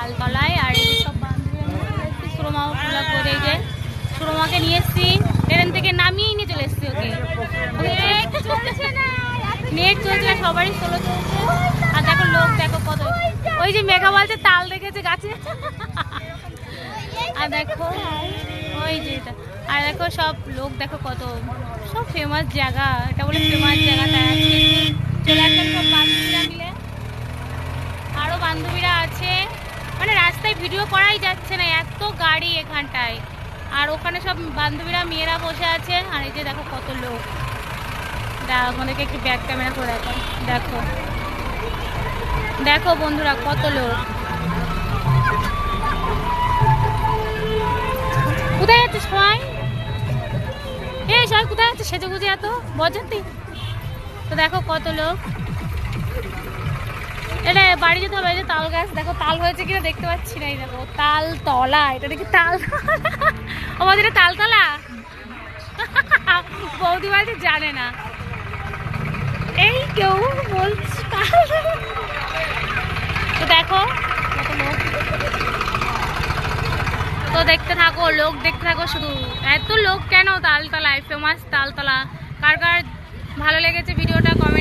তালতলায় আর এই সব চলে এসেছি করে যে সুরমাকে নিয়ে এসেছি। ট্রেন থেকে নামিয়ে নিয়ে চলে এসছি ওকে। নেট চলছে সবারই সোলো চলছে। আর দেখো লোক দেখো কত। ওই যে মেঘা বলছে তাল দেখেছে গাছে। আর দেখো ওই যে আর দেখো সব লোক দেখো কত। সব ফেমাস জায়গা এটা বলে ফেমাস জায়গা তাই আজকে চলে আসলাম সব বান্ধবীরা মিলে। আরও বান্ধবীরা রাস্তায় ভিডিও করাই যাচ্ছে না, এত গাড়ি এখানটায়। আর ওখানে সব বান্ধবীরা, মেয়েরা বসে আছে, আর এই যে দেখো কত লোক। আমাদেরকে একটু ব্যাক ক্যামেরা করে দেখো দেখো। দেখো বন্ধুরা কত লোক। কোথায় যাচ্ছে সবাই? এই সবাই কোথায় যাচ্ছে? সেজে গুজে এত? বজাতি তো দেখো কত লোক। এটা বাড়ি যেতে হবে, এই যে তাল গাছ, দেখো তাল হয়েছে কিনা দেখতে পাচ্ছি না, এই দেখো, তাল তলা, এটা দেখি তাল আমাদের এটা তালতলা বৌদি বাড়িতে জানে না। এই কেউ বলছে তাল। তো দেখো তো দেখতে থাকো, লোক দেখতে থাকো, শুধু এত লোক কেন তালতলায় ফেমাস তালতলা কার কার ভালো লেগেছে ভিডিওটা কমেন্টে